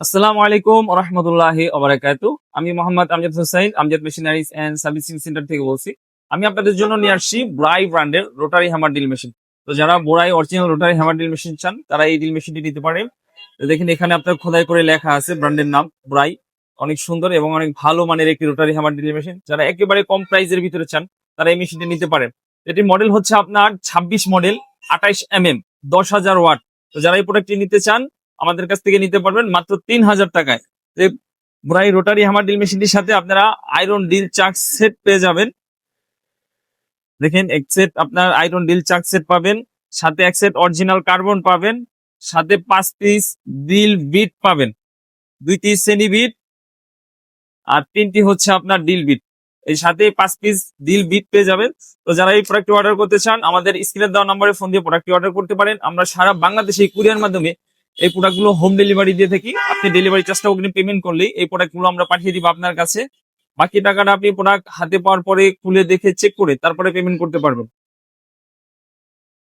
আসসালামু আলাইকুম রহমতুল্লাহি ওবারাকাতু আমি Mohammad Amjad Hossain Amjad machineries and servicing centre থেকে বলছি। আমি আপনাদের জন্য নিয়ে আসছি ব্রাই ব্র্যান্ডের রোটারি হ্যামার ড্রিল মেশিন। তো যারা বোরাই original rotary hammer drill machine চান, তারা এই ড্রিল মেশিনটি নিতে পারেন। দেখেন, এখানে আপনার খোদাই করে লেখা আছে ব্র্যান্ডের নাম ব্রাই অনেক সুন্দর এবং অনেক ভালো মানের একটি রোটারি হ্যামার ড্রিল মেশিন। যারা একেবারে কম প্রাইসের ভিতরে চান, তারা এই মেশিনটি নিতে পারেন। এটি মডেল হচ্ছে আপনার ছাব্বিশ মডেল আঠাইশ এম এম দশ হাজার ওয়াট। তো যারা এই প্রোডাক্টটি নিতে চান আমাদের কাছ থেকে নিতে পারবেন মাত্র তিন হাজার টাকায়। ব্রাই রোটারি হামার ড্রিল মেশিনটির সাথে আপনারা আয়রন ডিল চাক সেট পেয়ে যাবেন। দেখেন, এক সেট আপনার আয়রন ডিল চাক সেট পাবেন, সাথে এক সেট অরিজিনাল কার্বন পাবেন, সাথে পাঁচ পিস ডিল বিট পাবেন। দুইটি শ্রেণি বিট আর তিনটি হচ্ছে আপনার ডিল বিট এই সাথে পাঁচ পিস ডিল বিট পেয়ে যাবেন। তো যারা এই প্রোডাক্টটি অর্ডার করতে চান, আমাদের স্ক্রিনে দেওয়া নম্বরে ফোন দিয়ে প্রোডাক্টটি অর্ডার করতে পারেন। আমরা সারা বাংলাদেশে কুরিয়ার মাধ্যমে এই প্রোডাক্টগুলো হোম ডেলিভারি দিয়ে থাকি। আপনি ডেলিভারি চার্জটা ওখানে পেমেন্ট করলেই এই প্রোডাক্টগুলো আমরা পাঠিয়ে দিব আপনার কাছে। বাকি টাকাটা আপনি প্রোডাক্ট হাতে পাওয়ার পরে খুলে দেখে চেক করে তারপরে পেমেন্ট করতে পারবেন।